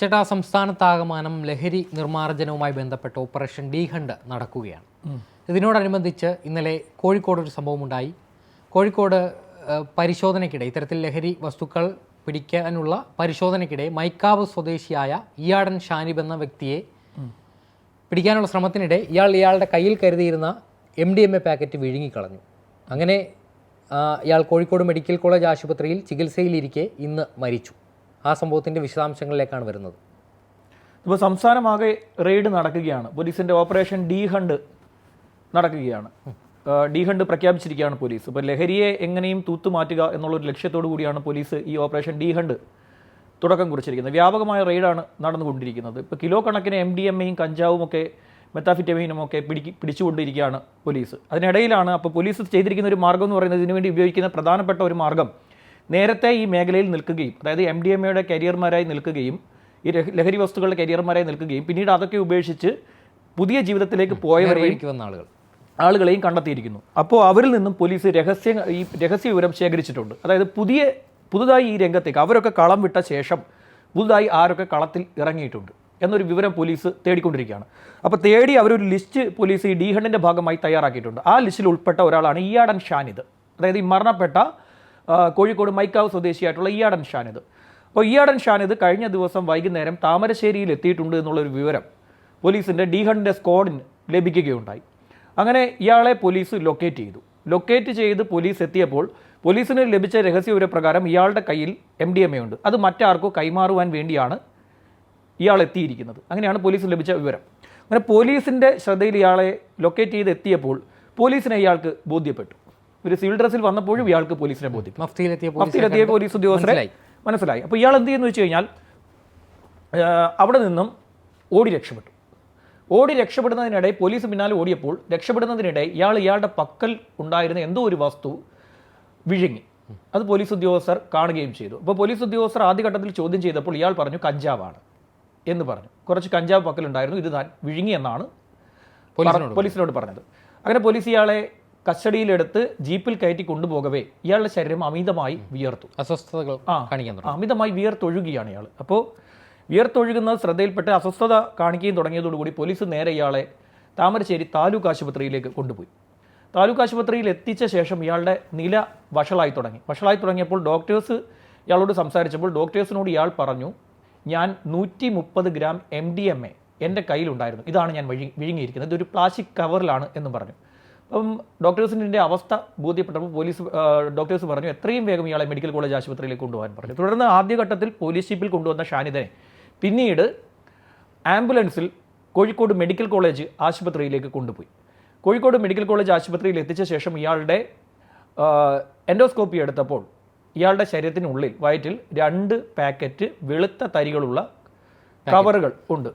ചേട്ടാ സംസ്ഥാനത്താകമാനം ലഹരി നിർമ്മാർജനവുമായി ബന്ധപ്പെട്ട് ഓപ്പറേഷൻ ഡി ഹണ്ട് നടക്കുകയാണ്. ഇതിനോടനുബന്ധിച്ച് ഇന്നലെ കോഴിക്കോട് ഒരു സംഭവമുണ്ടായി. കോഴിക്കോട് പരിശോധനയ്ക്കിടെ ഇത്തരത്തിൽ ലഹരി വസ്തുക്കൾ പിടിക്കാനുള്ള പരിശോധനയ്ക്കിടെ മൈക്കാവ് സ്വദേശിയായ ഇയാടൻ ഷാനിബ് എന്ന വ്യക്തിയെ പിടിക്കാനുള്ള ശ്രമത്തിനിടെ ഇയാൾ ഇയാളുടെ കയ്യിൽ കരുതിയിരുന്ന M D M A packet വിഴുങ്ങിക്കളഞ്ഞു. അങ്ങനെ ഇയാൾ കോഴിക്കോട് മെഡിക്കൽ കോളേജ് ആശുപത്രിയിൽ ചികിത്സയിലിരിക്കെ ഇന്ന് മരിച്ചു. ആ സംഭവത്തിന്റെ വിശദാംശങ്ങളിലേക്കാണ് വരുന്നത്. ഇപ്പോൾ സംസ്ഥാനമാകെ റെയ്ഡ് നടക്കുകയാണ്. പോലീസിന്റെ ഓപ്പറേഷൻ ഡി ഹണ്ട് നടക്കുകയാണ്. ഡി ഹണ്ട് പ്രഖ്യാപിച്ചിരിക്കുകയാണ് പോലീസ്. ഇപ്പോൾ ലഹരിയെ എങ്ങനെയും തൂത്തുമാറ്റുക എന്നുള്ള ഒരു ലക്ഷ്യത്തോടു കൂടിയാണ് പോലീസ് ഈ ഓപ്പറേഷൻ ഡി ഹണ്ട് തുടക്കം കുറിച്ചിരിക്കുന്നത്. വ്യാപകമായ റെയ്ഡാണ് നടന്നുകൊണ്ടിരിക്കുന്നത്. ഇപ്പോൾ കിലോ കണക്കിന് എം ഡി എം എയും കഞ്ചാവും ഒക്കെ മെത്താഫിറ്റമീനും ഒക്കെ പിടിക്ക് പിടിച്ചുകൊണ്ടിരിക്കുകയാണ് പോലീസ്. അതിനിടയിലാണ് അപ്പോൾ പോലീസ് ചെയ്തിരിക്കുന്ന ഒരു മാർഗം എന്ന് പറയുന്നത് ഇതിനുവേണ്ടി ഉപയോഗിക്കുന്ന പ്രധാനപ്പെട്ട ഒരു മാർഗം. നേരത്തെ ഈ മേഖലയിൽ നിൽക്കുകയും അതായത് എം ഡി എം എയുടെ കരിയർമാരായി നിൽക്കുകയും ഈ ലഹ- ലഹരി വസ്തുക്കളുടെ കരിയർമാരായി നിൽക്കുകയും പിന്നീട് അതൊക്കെ ഉപേക്ഷിച്ച് പുതിയ ജീവിതത്തിലേക്ക് പോയവരെയും ആളുകൾ. ആളുകളെയും കണ്ടെത്തിയിരിക്കുന്നു. അപ്പോൾ അവരിൽ നിന്നും പോലീസ് രഹസ്യ ഈ രഹസ്യ വിവരം ശേഖരിച്ചിട്ടുണ്ട്. അതായത് പുതിയ പുതുതായി ഈ രംഗത്തേക്ക് അവരൊക്കെ കളം വിട്ട ശേഷം പുതുതായി ആരൊക്കെ കളത്തിൽ ഇറങ്ങിയിട്ടുണ്ട് എന്നൊരു വിവരം പോലീസ് തേടിക്കൊണ്ടിരിക്കുകയാണ്. അപ്പോൾ തേടി അവരൊരു ലിസ്റ്റ് പോലീസ് ഈ ഡി ഹണ്ടിന്റെ ഭാഗമായി തയ്യാറാക്കിയിട്ടുണ്ട്. ആ ലിസ്റ്റിൽ ഉൾപ്പെട്ട ഒരാളാണ് ഇയാടൻ ഷാനിദ്. അതായത് ഈ മരണപ്പെട്ട കോഴിക്കോട് മൈക്കാവ് സ്വദേശിയായിട്ടുള്ള ഇയാടൻ ഷാനിദ് അപ്പോൾ ഇയാടൻ ഷാനിദ് കഴിഞ്ഞ ദിവസം വൈകുന്നേരം താമരശ്ശേരിയിൽ എത്തിയിട്ടുണ്ട് എന്നുള്ളൊരു വിവരം പോലീസിന്റെ ഡി ഹണ്ടിന്റെ സ്ക്വാഡിന് ലഭിക്കുകയുണ്ടായി. അങ്ങനെ ഇയാളെ പോലീസ് ലൊക്കേറ്റ് ചെയ്തു. ലൊക്കേറ്റ് ചെയ്ത് പോലീസ് എത്തിയപ്പോൾ പോലീസിന് ലഭിച്ച രഹസ്യവിവരപ്രകാരം ഇയാളുടെ കയ്യിൽ എം ഡി എം എ ഉണ്ട്. അത് മറ്റാർക്കോ കൈമാറുവാൻ വേണ്ടിയാണ് ഇയാൾ എത്തിയിരിക്കുന്നത്. അങ്ങനെയാണ് പോലീസിന് ലഭിച്ച വിവരം. അങ്ങനെ പോലീസിന്റെ ശ്രദ്ധയിൽ ഇയാളെ ലൊക്കേറ്റ് ചെയ്ത് എത്തിയപ്പോൾ പോലീസിനെ ഇയാൾക്ക് ബോധ്യപ്പെട്ടു. ഒരു സിവിൽ ഡ്രസ്സിൽ വന്നപ്പോഴും ഇയാൾക്ക് പോലീസിനെ മഫ്തിയിലെത്തിയ മഫ്തിയിലെത്തിയ പോലീസ് ഉദ്യോഗസ്ഥരെ മനസ്സിലായി. അപ്പോൾ ഇയാൾ എന്ത് ചെയ്യുന്നു വെച്ച് കഴിഞ്ഞാൽ അവിടെ നിന്നും ഓടി രക്ഷപ്പെട്ടു. ഓടി രക്ഷപ്പെടുന്നതിനിടെ പോലീസ് പിന്നാലെ ഓടിയപ്പോൾ രക്ഷപ്പെടുന്നതിനിടെ ഇയാൾ ഇയാളുടെ പക്കൽ ഉണ്ടായിരുന്ന എന്തോ ഒരു വസ്തു വിഴുങ്ങി. അത് പോലീസ് ഉദ്യോഗസ്ഥർ കാണുകയും ചെയ്തു. അപ്പോൾ പോലീസ് ഉദ്യോഗസ്ഥർ ആദ്യഘട്ടത്തിൽ ചോദ്യം ചെയ്തപ്പോൾ ഇയാൾ പറഞ്ഞു കഞ്ചാവാണ് എന്ന് പറഞ്ഞു. കുറച്ച് കഞ്ചാവ് പക്കലുണ്ടായിരുന്നു ഇത് താൻ വിഴുങ്ങി എന്നാണ് പോലീസിനോട് പറഞ്ഞത്. അങ്ങനെ പോലീസ് ഇയാളെ കസ്റ്റഡിയിലെടുത്ത് ജീപ്പിൽ കയറ്റി കൊണ്ടുപോകവേ. ഇയാളുടെ ശരീരം അമിതമായി വിയർത്തു. അസ്വസ്ഥതകൾ. കാണിക്കാൻ തുടങ്ങി. അമിതമായി വിയർത്തൊഴുകിയാണ് ഇയാൾ. അപ്പോൾ വിയർത്തൊഴുകുന്നത് ശ്രദ്ധയിൽപ്പെട്ട് അസ്വസ്ഥത കാണിക്കുകയും തുടങ്ങിയതോടുകൂടി പോലീസ് നേരെ ഇയാളെ താമരശ്ശേരി താലൂക്ക് ആശുപത്രിയിലേക്ക് കൊണ്ടുപോയി. താലൂക്ക് ആശുപത്രിയിൽ എത്തിച്ച ശേഷം ഇയാളുടെ നില വഷളായി തുടങ്ങി. വഷളായി തുടങ്ങിയപ്പോൾ ഡോക്ടേഴ്സ് ഇയാളോട് സംസാരിച്ചപ്പോൾ ഡോക്ടേഴ്സിനോട് ഇയാൾ പറഞ്ഞു ഞാൻ നൂറ്റി മുപ്പത് gram M D M A എന്റെ കയ്യിലുണ്ടായിരുന്നു. ഇതാണ് ഞാൻ വിഴുങ്ങിയിരിക്കുന്നത്. ഇതൊരു പ്ലാസ്റ്റിക് കവറിലാണ് എന്നും പറഞ്ഞു. അപ്പം ഡോക്ടേഴ്സിന്റെ അവസ്ഥ ബോധ്യപ്പെട്ടപ്പോൾ പോലീസ് ഡോക്ടേഴ്സ് പറഞ്ഞു എത്രയും വേഗം ഇയാളെ മെഡിക്കൽ കോളേജ് ആശുപത്രിയിലേക്ക് കൊണ്ടുപോകാൻ പറഞ്ഞു. തുടർന്ന് ആദ്യഘട്ടത്തിൽ പോലീസ് ഷീപ്പിൽ കൊണ്ടുവന്ന ഷാനിദനെ പിന്നീട് ആംബുലൻസിൽ കോഴിക്കോട് മെഡിക്കൽ കോളേജ് ആശുപത്രിയിലേക്ക് കൊണ്ടുപോയി. കോഴിക്കോട് മെഡിക്കൽ കോളേജ് ആശുപത്രിയിൽ എത്തിച്ച ശേഷം ഇയാളുടെ എൻഡോസ്കോപ്പി എടുത്തപ്പോൾ ഇയാളുടെ ശരീരത്തിനുള്ളിൽ വയറ്റിൽ രണ്ട് പാക്കറ്റ് വെളുത്ത തരികളുള്ള കവറുകൾ ഉണ്ട്.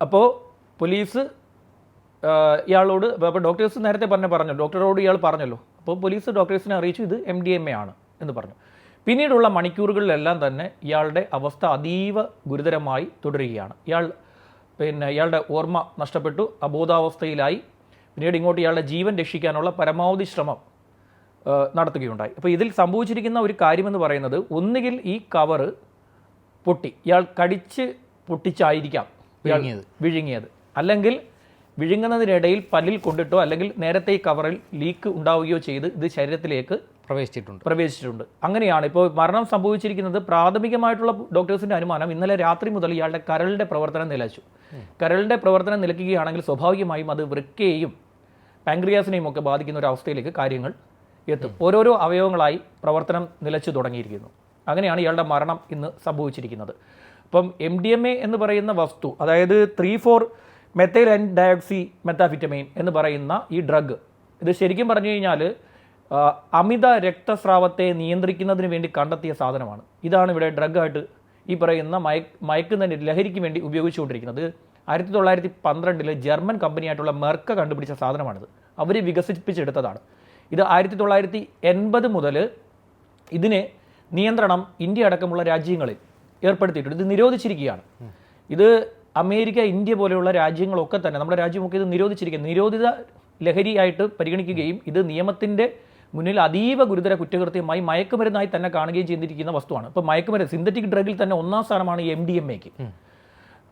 അപ്പോൾ പോലീസ് ഇയാളോട് അപ്പോൾ ഡോക്ടേഴ്സ് നേരത്തെ പറഞ്ഞു പറഞ്ഞു ഡോക്ടറോട് ഇയാൾ പറഞ്ഞല്ലോ. അപ്പോൾ പോലീസ് ഡോക്ടേഴ്സിനെ അറിയിച്ചു ഇത് എം ഡി എം എ ആണ് എന്ന് പറഞ്ഞു. പിന്നീടുള്ള മണിക്കൂറുകളിലെല്ലാം തന്നെ ഇയാളുടെ അവസ്ഥ അതീവ ഗുരുതരമായി തുടരുകയാണ്. ഇയാൾ പിന്നെ ഇയാളുടെ ഓർമ്മ നഷ്ടപ്പെട്ടു അബോധാവസ്ഥയിലായി. പിന്നീട് ഇങ്ങോട്ട് ഇയാളുടെ ജീവൻ രക്ഷിക്കാനുള്ള പരമാവധി ശ്രമം നടത്തുകയുണ്ടായി. അപ്പോൾ ഇതിൽ സംഭവിച്ചിരിക്കുന്ന ഒരു കാര്യമെന്ന് പറയുന്നത് ഒന്നുകിൽ ഈ കവറ് പൊട്ടി ഇയാൾ കടിച്ച് പൊട്ടിച്ചായിരിക്കാം വിഴുങ്ങിയത്. വിഴുങ്ങിയത്. അല്ലെങ്കിൽ വിഴുങ്ങുന്നതിനിടയിൽ പല്ലിൽ കൊണ്ടിട്ടോ അല്ലെങ്കിൽ നേരത്തെ ഈ കവറിൽ ലീക്ക് ഉണ്ടാവുകയോ ചെയ്ത് ഇത് ശരീരത്തിലേക്ക് പ്രവേശിച്ചിട്ടുണ്ട്. പ്രവേശിച്ചിട്ടുണ്ട്. അങ്ങനെയാണ് ഇപ്പോൾ മരണം സംഭവിച്ചിരിക്കുന്നത്. പ്രാഥമികമായിട്ടുള്ള ഡോക്ടേഴ്സിന്റെ അനുമാനം ഇന്നലെ രാത്രി മുതൽ ഇയാളുടെ കരളിന്റെ പ്രവർത്തനം നിലച്ചു. കരളിന്റെ പ്രവർത്തനം നിലക്കുകയാണെങ്കിൽ സ്വാഭാവികമായും അത് വൃക്കയെയും പാങ്ക്രിയാസിനെയും ഒക്കെ ബാധിക്കുന്ന ഒരു അവസ്ഥയിലേക്ക് കാര്യങ്ങൾ എത്തും. ഓരോരോ അവയവങ്ങളായി പ്രവർത്തനം നിലച്ചു തുടങ്ങിയിരിക്കുന്നു. അങ്ങനെയാണ് ഇയാളുടെ മരണം ഇന്ന് സംഭവിച്ചിരിക്കുന്നത്. അപ്പം എം ഡി എം എ എന്ന് പറയുന്ന വസ്തു അതായത് three four methyl N deoxy methamphetamine എന്ന് പറയുന്ന ഈ ഡ്രഗ് ഇത് ശരിക്കും പറഞ്ഞു കഴിഞ്ഞാൽ അമിത രക്തസ്രാവത്തെ നിയന്ത്രിക്കുന്നതിന് വേണ്ടി കണ്ടെത്തിയ സാധനമാണ്. ഇതാണ് ഇവിടെ ഡ്രഗായിട്ട് ഈ പറയുന്ന മയക് മയക്കുന്നതിന് ലഹരിക്ക് വേണ്ടി ഉപയോഗിച്ചുകൊണ്ടിരിക്കുന്നത്. ആയിരത്തി തൊള്ളായിരത്തി പന്ത്രണ്ടിൽ ജർമ്മൻ കമ്പനിയായിട്ടുള്ള മെർക്ക കണ്ടുപിടിച്ച സാധനമാണിത്. അവർ വികസിപ്പിച്ചെടുത്തതാണ്. ഇത് ആയിരത്തി തൊള്ളായിരത്തി എൺപത് മുതൽ ഇതിന് നിയന്ത്രണം ഇന്ത്യ അടക്കമുള്ള രാജ്യങ്ങളിൽ ഏർപ്പെടുത്തിയിട്ടുണ്ട്. ഇത് നിരോധിച്ചിരിക്കുകയാണ്. ഇത് അമേരിക്ക ഇന്ത്യ പോലെയുള്ള രാജ്യങ്ങളൊക്കെ തന്നെ നമ്മുടെ രാജ്യമൊക്കെ ഇത് നിരോധിച്ചിരിക്കുക നിരോധിത ലഹരിയായിട്ട് പരിഗണിക്കുകയും ഇത് നിയമത്തിന്റെ മുന്നിൽ അതീവ ഗുരുതര കുറ്റകൃത്യമായി മയക്കുമരുന്നായി തന്നെ കാണുകയും ചെയ്തിരിക്കുന്ന വസ്തുവാണ്. ഇപ്പോൾ മയക്കുമരുന്ന് സിന്തറ്റിക് ഡ്രഗിൽ തന്നെ ഒന്നാം സ്ഥാനമാണ് ഈ എം ഡി എം എക്ക്.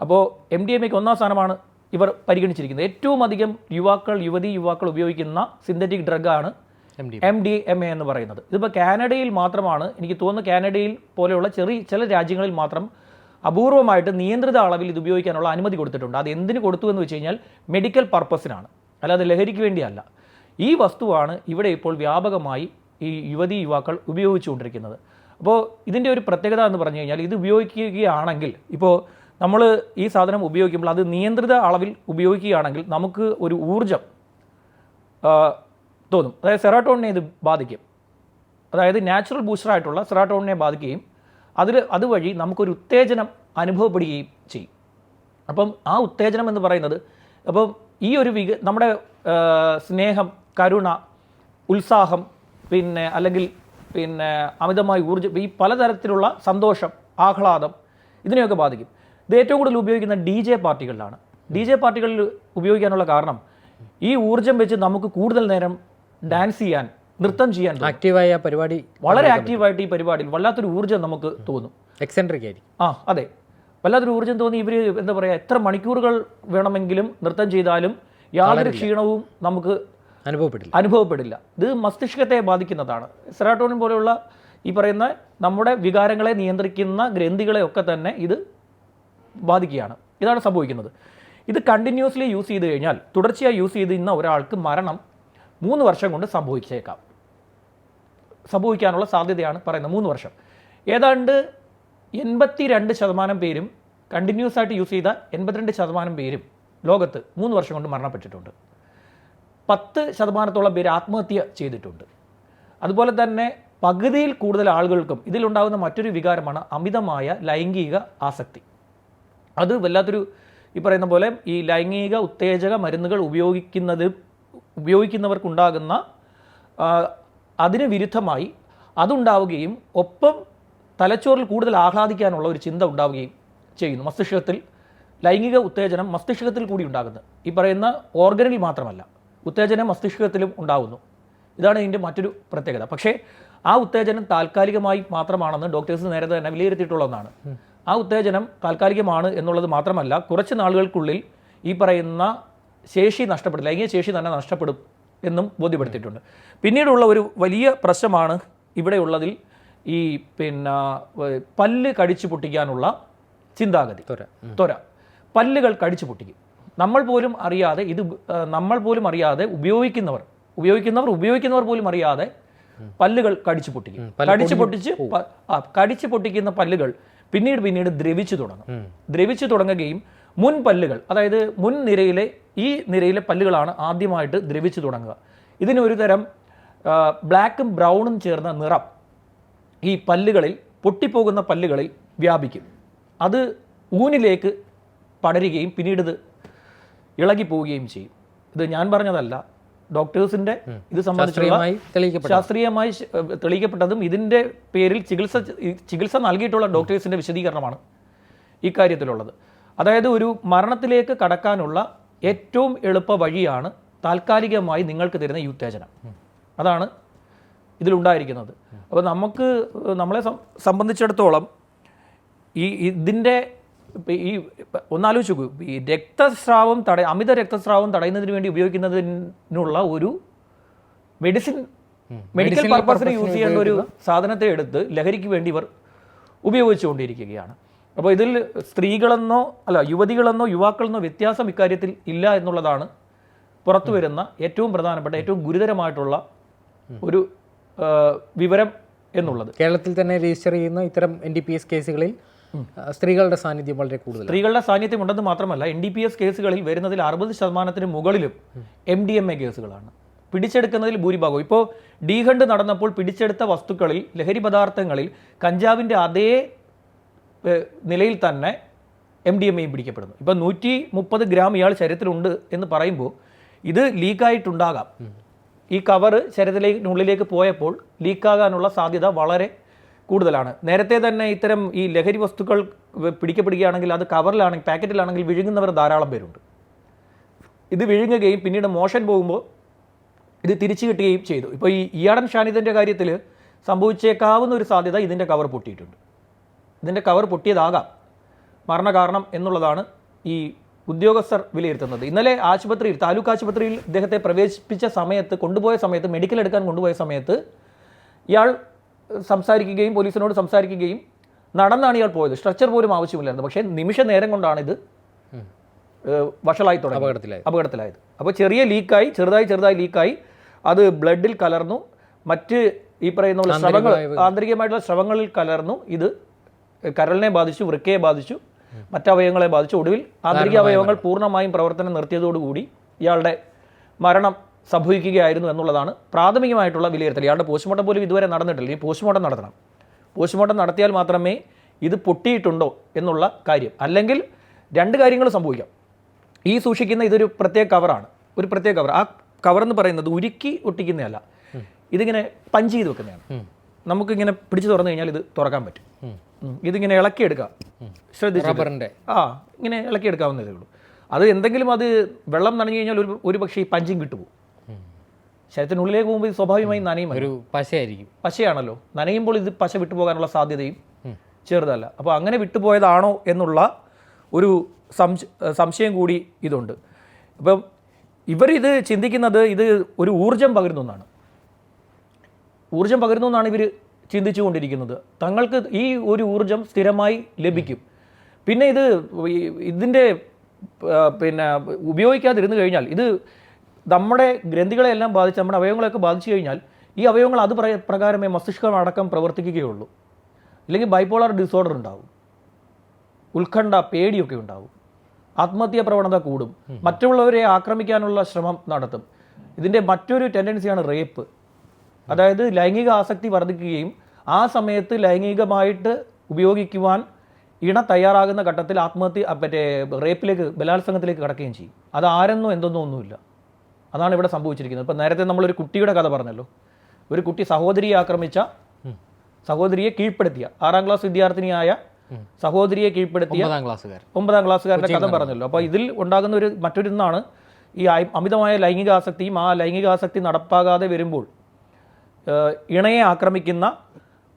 അപ്പോൾ എം ഡി എം എക്ക് ഒന്നാം സ്ഥാനമാണ് ഇവർ പരിഗണിച്ചിരിക്കുന്നത്. ഏറ്റവും അധികം യുവാക്കൾ യുവതി യുവാക്കൾ ഉപയോഗിക്കുന്ന സിന്തറ്റിക് ഡ്രഗാണ് എം ഡി എം എ. എന്ന് പറയുന്നത്. ഇതിപ്പോൾ കാനഡയിൽ മാത്രമാണ് എനിക്ക് തോന്നുന്നു കാനഡയിൽ പോലെയുള്ള ചെറിയ ചില രാജ്യങ്ങളിൽ മാത്രം അപൂർവമായിട്ട് നിയന്ത്രിത അളവിൽ ഇത് ഉപയോഗിക്കാനുള്ള അനുമതി കൊടുത്തിട്ടുണ്ട്. അത് എന്തിന് കൊടുത്തു എന്ന് വെച്ച് കഴിഞ്ഞാൽ മെഡിക്കൽ പർപ്പസിനാണ് അല്ലാതെ ലഹരിക്ക് വേണ്ടിയല്ല. ഈ വസ്തുവാണ് ഇവിടെ ഇപ്പോൾ വ്യാപകമായി ഈ യുവതി യുവാക്കൾ ഉപയോഗിച്ചുകൊണ്ടിരിക്കുന്നത്. അപ്പോൾ ഇതിന്റെ ഒരു പ്രത്യേകത എന്ന് പറഞ്ഞു കഴിഞ്ഞാൽ ഇത് ഉപയോഗിക്കുകയാണെങ്കിൽ ഇപ്പോൾ നമ്മൾ ഈ സാധനം ഉപയോഗിക്കുമ്പോൾ അത് നിയന്ത്രിത അളവിൽ ഉപയോഗിക്കുകയാണെങ്കിൽ നമുക്ക് ഒരു ഊർജം തോന്നും. അതായത് സെറാട്ടോണിനെ ഇത് ബാധിക്കും. അതായത് നാച്ചുറൽ ബൂസ്റ്ററായിട്ടുള്ള സെറാട്ടോണിനെ ബാധിക്കുകയും അതിൽ അതുവഴി നമുക്കൊരു ഉത്തേജനം അനുഭവപ്പെടുകയും ചെയ്യും. അപ്പം ആ ഉത്തേജനം എന്ന് പറയുന്നത് അപ്പം ഈ ഒരു വിക നമ്മുടെ സ്നേഹം കരുണ ഉത്സാഹം പിന്നെ അല്ലെങ്കിൽ പിന്നെ അമിതമായ ഊർജം ഈ പലതരത്തിലുള്ള സന്തോഷം ആഹ്ലാദം ഇതിനെയൊക്കെ ബാധിക്കും. ഇത് ഏറ്റവും കൂടുതൽ ഉപയോഗിക്കുന്ന ഡി ജെ പാർട്ടികളിലാണ്. ഡി ജെ പാർട്ടികളിൽ ഉപയോഗിക്കാനുള്ള കാരണം ഈ ഊർജം വെച്ച് നമുക്ക് കൂടുതൽ നേരം ഡാൻസ് ചെയ്യാൻ നൃത്തം ചെയ്യാൻ. ആക്റ്റീവായ പരിപാടി വളരെ ആക്റ്റീവായിട്ട് ഈ പരിപാടിയിൽ വല്ലാത്തൊരു ഊർജം നമുക്ക് തോന്നും. എക്സെൻട്രിക് ആയിരിക്കും. ആ അതെ. വല്ലാത്തൊരു ഊർജം തോന്നി ഇവർ എന്താ പറയുക എത്ര മണിക്കൂറുകൾ വേണമെങ്കിലും നൃത്തം ചെയ്താലും യാതൊരു ക്ഷീണവും നമുക്ക് അനുഭവപ്പെടില്ല. അനുഭവപ്പെടില്ല. ഇത് മസ്തിഷ്കത്തെ ബാധിക്കുന്നതാണ്. സെറാട്ടോണിൻ പോലെയുള്ള ഈ പറയുന്ന നമ്മുടെ വികാരങ്ങളെ നിയന്ത്രിക്കുന്ന ഗ്രന്ഥികളെ ഒക്കെ തന്നെ ഇത് ബാധിക്കുകയാണ്. ഇതാണ് സംഭവിക്കുന്നത്. ഇത് കണ്ടിന്യൂസ്ലി യൂസ് ചെയ്ത് കഴിഞ്ഞാൽ തുടർച്ചയായി യൂസ് ചെയ്തിരുന്ന ഒരാൾക്ക് മരണം മൂന്ന് വർഷം കൊണ്ട് സംഭവിച്ചേക്കാം. സംഭവിക്കാനുള്ള സാധ്യതയാണ് പറയുന്നത്. മൂന്ന് വർഷം. ഏതാണ്ട് എൺപത്തി രണ്ട് ശതമാനം പേരും കണ്ടിന്യൂസ് ആയിട്ട് യൂസ് ചെയ്ത എൺപത്തിരണ്ട് ശതമാനം പേരും ലോകത്ത് മൂന്ന് വർഷം കൊണ്ട് മരണപ്പെട്ടിട്ടുണ്ട്. പത്ത് ശതമാനത്തോളം പേര് ആത്മഹത്യ ചെയ്തിട്ടുണ്ട്. അതുപോലെ തന്നെ പകുതിയിൽ കൂടുതൽ ആളുകൾക്കും ഇതിലുണ്ടാകുന്ന മറ്റൊരു വികാരമാണ് അമിതമായ ലൈംഗിക ആസക്തി. അത് വല്ലാത്തൊരു ഈ പറയുന്ന പോലെ ഈ ലൈംഗിക ഉത്തേജക മരുന്നുകൾ ഉപയോഗിക്കുന്നത് ഉപയോഗിക്കുന്നവർക്കുണ്ടാകുന്ന അതിന് വിരുദ്ധമായി അതുണ്ടാവുകയും ഒപ്പം തലച്ചോറിൽ കൂടുതൽ ആഹ്ലാദിക്കാനുള്ള ഒരു ചിന്ത ഉണ്ടാവുകയും ചെയ്യുന്നു. മസ്തിഷ്കത്തിൽ ലൈംഗിക ഉത്തേജനം മസ്തിഷ്കത്തിൽ കൂടി ഉണ്ടാകുന്നത് ഈ പറയുന്ന ഓർഗനിൽ മാത്രമല്ല ഉത്തേജനം മസ്തിഷ്കത്തിലും ഉണ്ടാകുന്നു ഇതാണ് ഇതിന്റെ മറ്റൊരു പ്രത്യേകത. പക്ഷേ ആ ഉത്തേജനം താൽക്കാലികമായി മാത്രമാണെന്ന് ഡോക്ടേഴ്സ് നേരത്തെ തന്നെ വിലയിരുത്തിയിട്ടുള്ളതാണ് ആ ഉത്തേജനം താൽക്കാലികമാണ് എന്നുള്ളത് മാത്രമല്ല കുറച്ച് നാളുകൾക്കുള്ളിൽ ഈ പറയുന്ന ശേഷി നഷ്ടപ്പെടും ലൈംഗിക ശേഷി തന്നെ നഷ്ടപ്പെടും എന്നും ബോധ്യപ്പെടുത്തിയിട്ടുണ്ട്. പിന്നീടുള്ള ഒരു വലിയ പ്രശ്നമാണ് ഇവിടെയുള്ളതിൽ ഈ പിന്നെ പല്ല് കടിച്ചു പൊട്ടിക്കാനുള്ള ചിന്താഗതി. ത്വര. ത്വര. പല്ലുകൾ കടിച്ചു പൊട്ടിക്കും. നമ്മൾ പോലും അറിയാതെ ഇത് നമ്മൾ പോലും അറിയാതെ ഉപയോഗിക്കുന്നവർ ഉപയോഗിക്കുന്നവർ ഉപയോഗിക്കുന്നവർ പോലും അറിയാതെ പല്ലുകൾ കടിച്ചു പൊട്ടിക്കും. കടിച്ചു പൊട്ടിച്ച് കടിച്ചു പൊട്ടിക്കുന്ന പല്ലുകൾ പിന്നീട് പിന്നീട് ദ്രവിച്ചു തുടങ്ങും. ദ്രവിച്ചു തുടങ്ങുകയും മുൻ പല്ലുകൾ അതായത് മുൻ നിരയിലെ ഈ നിരയിലെ പല്ലുകളാണ് ആദ്യമായിട്ട് ദ്രവിച്ചു തുടങ്ങുക. ഇതിന് ഒരു തരം ബ്ലാക്കും ബ്രൗണും ചേർന്ന നിറം ഈ പല്ലുകളിൽ പൊട്ടിപ്പോകുന്ന പല്ലുകളിൽ വ്യാപിക്കും. അത് ഊനിലേക്ക് പടരുകയും പിന്നീട് ഇത് ഇളകി പോവുകയും ചെയ്യും. ഇത് ഞാൻ പറഞ്ഞതല്ല. ഡോക്ടേഴ്സിന്റെ ഇത് സംബന്ധിച്ചുള്ള ശാസ്ത്രീയമായി തെളിയിക്കപ്പെട്ടതും. ഇതിന്റെ പേരിൽ ചികിത്സ ചികിത്സ നൽകിയിട്ടുള്ള ഡോക്ടേഴ്സിന്റെ വിശദീകരണമാണ് ഇക്കാര്യത്തിലുള്ളത്. അതായത് ഒരു മരണത്തിലേക്ക് കടക്കാനുള്ള ഏറ്റവും എളുപ്പ വഴിയാണ് താൽക്കാലികമായി നിങ്ങൾക്ക് തരുന്ന ഈ ഉത്തേജനം അതാണ് ഇതിലുണ്ടായിരിക്കുന്നത്. അപ്പോൾ നമുക്ക് നമ്മളെ സംബന്ധിച്ചിടത്തോളം ഈ ഇതിന്റെ ഈ ഒന്നാലോചിച്ച് നോക്കൂ ഈ രക്തസ്രാവം തട അമിത രക്തസ്രാവം തടയുന്നതിന് വേണ്ടി ഉപയോഗിക്കുന്നതിനുള്ള ഒരു മെഡിസിൻ മെഡിക്കൽ പർപ്പസിന് യൂസ് ചെയ്യേണ്ട ഒരു സാധനത്തെ എടുത്ത് ലഹരിക്ക് വേണ്ടി ഇവർ ഉപയോഗിച്ചുകൊണ്ടിരിക്കുകയാണ്. അപ്പോൾ ഇതിൽ സ്ത്രീകളെന്നോ അല്ല യുവതികളെന്നോ യുവാക്കളെന്നോ വ്യത്യാസം ഇക്കാര്യത്തിൽ ഇല്ല എന്നുള്ളതാണ് പുറത്തു വരുന്ന ഏറ്റവും പ്രധാനപ്പെട്ട ഏറ്റവും ഗുരുതരമായിട്ടുള്ള ഒരു വിവരം എന്നുള്ളത്. കേരളത്തിൽ തന്നെ രജിസ്റ്റർ ചെയ്യുന്ന ഇത്തരം എൻ ഡി പി എസ് കേസുകളിൽ സ്ത്രീകളുടെ സാന്നിധ്യം വളരെ കൂടുതൽ സ്ത്രീകളുടെ സാന്നിധ്യം ഉണ്ടെന്ന് മാത്രമല്ല എൻ ഡി പി എസ് കേസുകളിൽ വരുന്നതിൽ അറുപത് ശതമാനത്തിന് മുകളിലും എം ഡി എം എ കേസുകളാണ്. പിടിച്ചെടുക്കുന്നതിൽ ഭൂരിഭാഗവും. ഇപ്പോൾ ഡീഹണ്ട് നടന്നപ്പോൾ പിടിച്ചെടുത്ത വസ്തുക്കളിൽ ലഹരി പദാർത്ഥങ്ങളിൽ കഞ്ചാവിന്റെ അതേ നിലയിൽ തന്നെ എം ഡി എം എയും പിടിക്കപ്പെടുന്നു. ഇപ്പം നൂറ്റി മുപ്പത് ഗ്രാം ഇയാൾ ശരീരത്തിലുണ്ട് എന്ന് പറയുമ്പോൾ ഇത് ലീക്കായിട്ടുണ്ടാകാം. ഈ കവർ ശരീരത്തിലേക്ക് ഉള്ളിലേക്ക് പോയപ്പോൾ ലീക്കാകാനുള്ള സാധ്യത വളരെ കൂടുതലാണ്. നേരത്തെ തന്നെ ഇത്തരം ഈ ലഹരി വസ്തുക്കൾ പിടിക്കപ്പെടുകയാണെങ്കിൽ അത് കവറിലാണെങ്കിൽ പാക്കറ്റിലാണെങ്കിൽ വിഴുങ്ങുന്നവർ ധാരാളം പേരുണ്ട്. ഇത് വിഴുങ്ങുകയും പിന്നീട് മോഷൻ പോകുമ്പോൾ ഇത് തിരിച്ചു കിട്ടുകയും ചെയ്തു. ഇപ്പോൾ ഈ ഇയാടൻ ഷാനിദിന്റെ കാര്യത്തിൽ സംഭവിച്ചേക്കാവുന്ന ഒരു സാധ്യത ഇതിന്റെ കവർ പൊട്ടിയിട്ടുണ്ട്. ഇതിന്റെ കവർ പൊട്ടിയതാകാം. മരണകാരണം എന്നുള്ളതാണ് ഈ ഉദ്യോഗസ്ഥർ വിലയിരുത്തുന്നത്. ഇന്നലെ ആശുപത്രിയിൽ താലൂക്ക് ആശുപത്രിയിൽ ഇദ്ദേഹത്തെ പ്രവേശിപ്പിച്ച സമയത്ത് കൊണ്ടുപോയ സമയത്ത് മെഡിക്കൽ എടുക്കാൻ കൊണ്ടുപോയ സമയത്ത് ഇയാൾ സംസാരിക്കുകയും പോലീസിനോട് സംസാരിക്കുകയും നടന്നാണ് ഇയാൾ പോയത്. സ്ട്രക്ചർ പോലും ആവശ്യമില്ലായിരുന്നു. പക്ഷേ നിമിഷ നേരം കൊണ്ടാണ് ഇത് വഷളായി തുടങ്ങി അപകടത്തിലായി അപകടത്തിലായത്. അപ്പോൾ ചെറിയ ലീക്കായി ചെറുതായി ചെറുതായി ലീക്കായി അത് ബ്ലഡിൽ കലർന്നു. മറ്റ് ഈ പറയുന്ന ശ്രവങ്ങൾ ആന്തരികമായിട്ടുള്ള ശ്രവങ്ങളിൽ കലർന്നു ഇത് കരളിനെ ബാധിച്ചു വൃക്കയെ ബാധിച്ചു മറ്റവയവങ്ങളെ ബാധിച്ചു. ഒടുവിൽ ആന്തരിക അവയവങ്ങൾ പൂർണമായും പ്രവർത്തനം നിർത്തിയതോടുകൂടി ഇയാളുടെ മരണം സംഭവിക്കുകയായിരുന്നു എന്നുള്ളതാണ് പ്രാഥമികമായിട്ടുള്ള വിലയിരുത്തൽ. ഇയാളുടെ പോസ്റ്റ്മോർട്ടം പോലും ഇതുവരെ നടന്നിട്ടില്ല. ഈ പോസ്റ്റ്മോർട്ടം നടത്തണം. പോസ്റ്റ്മോർട്ടം നടത്തിയാൽ മാത്രമേ ഇത് പൊട്ടിയിട്ടുണ്ടോ എന്നുള്ള കാര്യം. അല്ലെങ്കിൽ രണ്ട് കാര്യങ്ങൾ സംഭവിക്കാം. ഈ സൂക്ഷിക്കുന്ന ഇതൊരു പ്രത്യേക കവറാണ്. ഒരു പ്രത്യേക കവർ. ആ കവർ എന്ന് പറയുന്നത് ഉരുക്കി ഒട്ടിക്കുന്നതല്ല. ഇതിങ്ങനെ പഞ്ച് ചെയ്ത് വെക്കുന്നതാണ്. നമുക്കിങ്ങനെ പിടിച്ചു തുറന്നു കഴിഞ്ഞാൽ ഇത് തുറക്കാൻ പറ്റും. ഇതിങ്ങനെ ഇളക്കിയെടുക്കാം ശ്രദ്ധിച്ചു ആ ഇങ്ങനെ ഇളക്കിയെടുക്കാവുന്നതേ ഉള്ളൂ. അത് എന്തെങ്കിലും അത് വെള്ളം നനഞ്ഞു കഴിഞ്ഞാൽ ഒരു ഒരു പക്ഷേ ഈ പഞ്ചിങ് കിട്ടുപോകും ശരീരത്തിനുള്ളിലേക്ക് പോകുമ്പോൾ ഇത് സ്വാഭാവികമായും നനയും ഒരു പശയായിരിക്കും. പശയാണല്ലോ. നനയുമ്പോൾ ഇത് പശ വിട്ടുപോകാനുള്ള സാധ്യതയും ചെറുതല്ല. അപ്പോൾ അങ്ങനെ വിട്ടുപോയതാണോ എന്നുള്ള ഒരു സംശയം കൂടി ഇതുണ്ട്. അപ്പം ഇവരിത് ചിന്തിക്കുന്നത് ഇത് ഒരു ഊർജം പകരുന്നു എന്നാണ് ഊർജം പകരുന്നു എന്നാണ് ഇവർ ചിന്തിച്ചു കൊണ്ടിരിക്കുന്നത് തങ്ങൾക്ക് ഈ ഒരു ഊർജം സ്ഥിരമായി ലഭിക്കും. പിന്നെ ഇത് ഇതിന്റെ പിന്നെ ഉപയോഗിക്കാതിരുന്നു കഴിഞ്ഞാൽ ഇത് നമ്മുടെ ഗ്രന്ഥികളെല്ലാം ബാധിച്ച് നമ്മുടെ അവയവങ്ങളെയൊക്കെ ബാധിച്ചു കഴിഞ്ഞാൽ ഈ അവയവങ്ങൾ അത് പ്ര- പ്രകാരമേ മസ്തിഷ്കം അടക്കം പ്രവർത്തിക്കുകയുള്ളൂ. അല്ലെങ്കിൽ ബൈപ്പോളർ ഡിസോർഡർ ഉണ്ടാവും. ഉത്കണ്ഠ പേടിയൊക്കെ ഉണ്ടാവും. ആത്മഹത്യാ പ്രവണത കൂടും. മറ്റുള്ളവരെ ആക്രമിക്കാനുള്ള ശ്രമം നടത്തും. ഇതിന്റെ മറ്റൊരു ടെൻഡൻസിയാണ് റേപ്പ്. അതായത് ലൈംഗിക ആസക്തി വർദ്ധിക്കുകയും ആ സമയത്ത് ലൈംഗികമായിട്ട് ഉപയോഗിക്കുവാൻ ഇണ തയ്യാറാകുന്ന ഘട്ടത്തിൽ ആത്മഹത്യ മറ്റേ റേപ്പിലേക്ക് ബലാത്സംഗത്തിലേക്ക് കടക്കുകയും ചെയ്യും. അത് ആരെന്നോ എന്തെന്നോ ഒന്നുമില്ല. അതാണ് ഇവിടെ സംഭവിച്ചിരിക്കുന്നത്. ഇപ്പം നേരത്തെ നമ്മളൊരു കുട്ടിയുടെ കഥ പറഞ്ഞല്ലോ. ഒരു കുട്ടി സഹോദരിയെ ആക്രമിച്ച സഹോദരിയെ കീഴ്പ്പെടുത്തിയ ആറാം ക്ലാസ് വിദ്യാർത്ഥിനിയായ സഹോദരിയെ കീഴ്പ്പെടുത്തിയ ഒമ്പതാം ക്ലാസ്സുകാരുടെ ക്ലാസ്സുകാരന്റെ കഥ പറഞ്ഞല്ലോ. അപ്പോൾ ഇതിൽ ഉണ്ടാകുന്ന ഒരു മറ്റൊരു ഈ അമിതമായ ലൈംഗികാസക്തിയും ആ ലൈംഗികാസക്തി നടപ്പാകാതെ വരുമ്പോൾ ഇണയെ ആക്രമിക്കുന്ന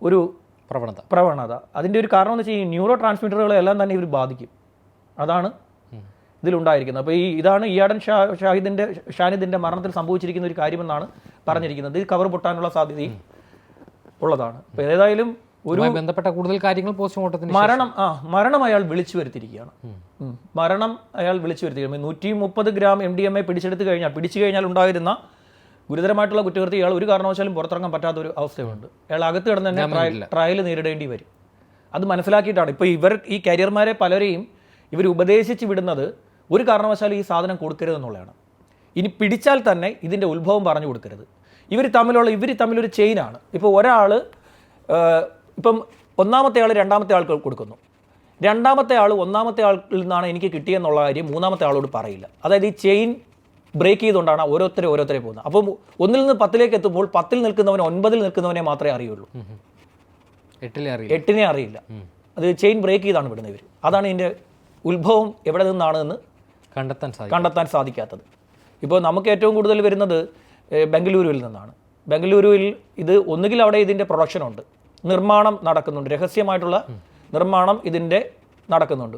ഒരു പ്രവണത. പ്രവണത. അതിന്റെ ഒരു കാരണം എന്ന് വെച്ചാൽ ഈ ന്യൂറോ ട്രാൻസ്മിറ്ററുകളെല്ലാം തന്നെ ഇവർ ബാധിക്കും. അതാണ് ഇതിലുണ്ടായിരിക്കുന്നത്. അപ്പോൾ ഈ ഇതാണ് ഇയാടൻ ഷാ ഷാഹിദിന്റെ ഷാനിദിന്റെ മരണത്തിൽ സംഭവിച്ചിരിക്കുന്ന ഒരു കാര്യമെന്നാണ് പറഞ്ഞിരിക്കുന്നത്. ഇത് കവർ പൊട്ടാനുള്ള സാധ്യതയും ഉള്ളതാണ്. അപ്പോൾ ഏതായാലും ഒരു ബന്ധപ്പെട്ട കൂടുതൽ കാര്യങ്ങൾ പോസ്റ്റ്മോർട്ടത്തിന് മരണം ആ മരണം അയാൾ വിളിച്ചു വരുത്തിയിരിക്കുകയാണ്. മരണം അയാൾ വിളിച്ചു വരുത്തിയിരിക്കുകയാണ്. നൂറ്റി മുപ്പത് gram M D M A പിടിച്ചെടുത്ത് കഴിഞ്ഞാൽ പിടിച്ചു കഴിഞ്ഞാൽ ഉണ്ടായിരുന്ന ഗുരുതരമായിട്ടുള്ള കുറ്റകൃത്യം ഇയാൾ ഒരു കാരണവശാലും പുറത്തിറങ്ങാൻ പറ്റാത്ത ഒരു അവസ്ഥയുണ്ട്. ഇയാൾ അകത്ത് കിടന്ന് തന്നെ ട്രയൽ നേരിടേണ്ടി വരും. അത് മനസ്സിലാക്കിയിട്ടാണ്. ഇപ്പോൾ ഇവർ ഈ കരിയർമാരെ പലരെയും ഇവർ ഉപദേശിച്ച് വിടുന്നത് ഒരു കാരണവശാലും ഈ സാധനം കൊടുക്കരുതെന്നുള്ളതാണ്. ഇനി പിടിച്ചാൽ തന്നെ ഇതിന്റെ ഉത്ഭവം പറഞ്ഞു കൊടുക്കരുത്. ഇവർ തമ്മിലുള്ള ഇവർ തമ്മിലൊരു ചെയിനാണ്. ഇപ്പോൾ ഒരാൾ ഇപ്പം ഒന്നാമത്തെ ആൾ രണ്ടാമത്തെ ആൾക്ക് കൊടുക്കുന്നു. രണ്ടാമത്തെ ആൾ ഒന്നാമത്തെ ആളിൽ നിന്നാണ് എനിക്ക് കിട്ടിയെന്നുള്ള കാര്യം മൂന്നാമത്തെ ആളോട് പറയില്ല. അതായത് ഈ ചെയിൻ ബ്രേക്ക് ചെയ്തുകൊണ്ടാണ് ഓരോരുത്തരെ ഓരോരുത്തരെ പോകുന്നത്. അപ്പം ഒന്നിൽ നിന്ന് പത്തിലേക്ക് എത്തുമ്പോൾ പത്തിൽ നിൽക്കുന്നവൻ ഒൻപതിൽ നിൽക്കുന്നവനെ മാത്രമേ അറിയുള്ളൂ. എട്ടിനെ അറിയില്ല. അത് ചെയിൻ ബ്രേക്ക് ചെയ്താണ് വിടുന്നത് ഇവർ അതാണ് ഇതിന്റെ ഉത്ഭവം എവിടെ നിന്നാണ് നിന്നാണെന്ന് കണ്ടെത്താൻ കണ്ടെത്താൻ സാധിക്കാത്തത്. ഇപ്പോൾ നമുക്ക് ഏറ്റവും കൂടുതൽ വരുന്നത് ബംഗളൂരുവിൽ നിന്നാണ്. ബംഗളൂരുവിൽ ഇത് ഒന്നുകിൽ അവിടെ ഇതിന്റെ പ്രൊഡക്ഷൻ ഉണ്ട്. നിർമ്മാണം നടക്കുന്നുണ്ട്. രഹസ്യമായിട്ടുള്ള നിർമ്മാണം ഇതിന്റെ നടക്കുന്നുണ്ട്.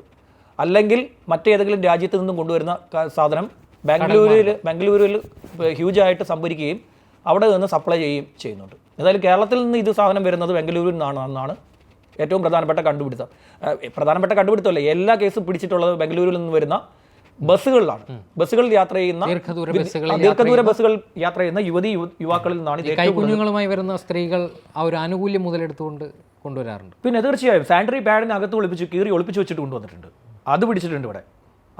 അല്ലെങ്കിൽ മറ്റേതെങ്കിലും രാജ്യത്ത് നിന്നും കൊണ്ടുവരുന്ന സാധനം ബാംഗ്ലൂരിൽ ബാംഗ്ലൂരിൽ ഹ്യൂജ് ആയിട്ട് സംഭരിക്കുകയും അവിടെ നിന്ന് സപ്ലൈ ചെയ്യുകയും ചെയ്യുന്നുണ്ട്. എന്തായാലും കേരളത്തിൽ നിന്ന് ഇത് സാധനം വരുന്നത് ബാംഗ്ലൂരിൽ നിന്നാണ് എന്നാണ് ഏറ്റവും പ്രധാനപ്പെട്ട കണ്ടുപിടുത്തം. പ്രധാനപ്പെട്ട കണ്ടുപിടുത്തമല്ല എല്ലാ കേസും പിടിച്ചിട്ടുള്ളത് ബാംഗ്ലൂരിൽ നിന്ന് വരുന്ന ബസ്സുകളിലാണ്. ബസ്സുകളിൽ യാത്ര ചെയ്യുന്ന ദീർഘദൂര ബസ്സുകളിൽ ദീർഘദൂര ബസ്സുകൾ യാത്ര ചെയ്യുന്ന യുവതി യുവാക്കളിൽ നിന്നാണ് കുഞ്ഞുങ്ങളുമായി വരുന്ന സ്ത്രീകൾ ആ ഒരു ആനുകൂല്യം മുതലെടുത്തുകൊണ്ട് കൊണ്ടുവരാറുണ്ട്. പിന്നെ തീർച്ചയായും സാനിറ്ററി പാഡിനകത്ത് ഒളിപ്പിച്ച് കീറി ഒളിപ്പിച്ച് വെച്ചിട്ട് കൊണ്ടുവന്നിട്ടുണ്ട്. അത് പിടിച്ചിട്ടുണ്ട് ഇവിടെ.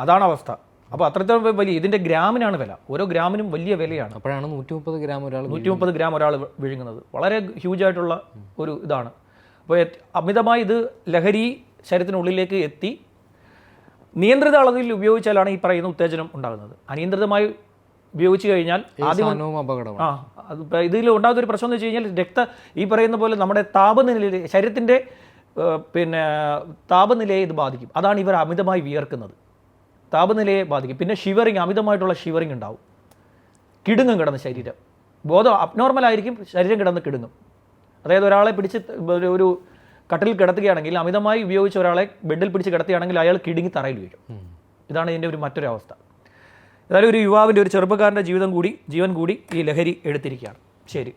അതാണ് അവസ്ഥ. അപ്പോൾ അത്രത്തോളം വലിയ ഇതിന്റെ ഗ്രാമിനാണ് വില. ഓരോ ഗ്രാമിനും വലിയ വിലയാണ്. അപ്പോഴാണ് നൂറ്റി മുപ്പത് ഗ്രാം ഒരാൾ നൂറ്റി മുപ്പത് ഗ്രാം ഒരാൾ വിഴുങ്ങുന്നത്. വളരെ ഹ്യൂജ് ആയിട്ടുള്ള ഒരു ഇതാണ്. അപ്പോൾ അമിതമായി ഇത് ലഹരി ശരീരത്തിനുള്ളിലേക്ക് എത്തി. നിയന്ത്രിത അളവിൽ ഉപയോഗിച്ചാലാണ് ഈ പറയുന്ന ഉത്തേജനം ഉണ്ടാകുന്നത്. അനിയന്ത്രിതമായി ഉപയോഗിച്ചു കഴിഞ്ഞാൽ ആദ്യം ആ അത് ഇതിൽ ഉണ്ടാകുന്ന ഒരു പ്രശ്നം എന്ന് വെച്ച് കഴിഞ്ഞാൽ രക്ത ഈ പറയുന്ന പോലെ നമ്മുടെ താപനില ശരീരത്തിന്റെ പിന്നെ താപനിലയെ ഇത് ബാധിക്കും. അതാണ് ഇവർ അമിതമായി വിയർക്കുന്നത്. താപനിലയെ ബാധിക്കും. പിന്നെ ഷിവറിങ് അമിതമായിട്ടുള്ള ഷിവറിങ് ഉണ്ടാവും. കിടുങ്ങും കിടന്ന് ശരീരം. ബോധം അബ്നോർമൽ ആയിരിക്കും ശരീരം കിടന്ന് കിടുങ്ങും. അതായത് ഒരാളെ പിടിച്ച് ഒരു കട്ടിൽ കിടത്തുകയാണെങ്കിൽ അമിതമായി ഉപയോഗിച്ച ഒരാളെ ബെഡിൽ പിടിച്ച് കിടത്തുകയാണെങ്കിൽ അയാൾ കിടുങ്ങി തറയിൽ വീഴും. ഇതാണ് ഇതിന്റെ ഒരു മറ്റൊരു അവസ്ഥ. ഏതായാലും ഒരു യുവാവിന്റെ ഒരു ചെറുപ്പക്കാരന്റെ ജീവിതം കൂടി ജീവൻ കൂടി ഈ ലഹരി എടുത്തിരിക്കുകയാണ്. ശരി.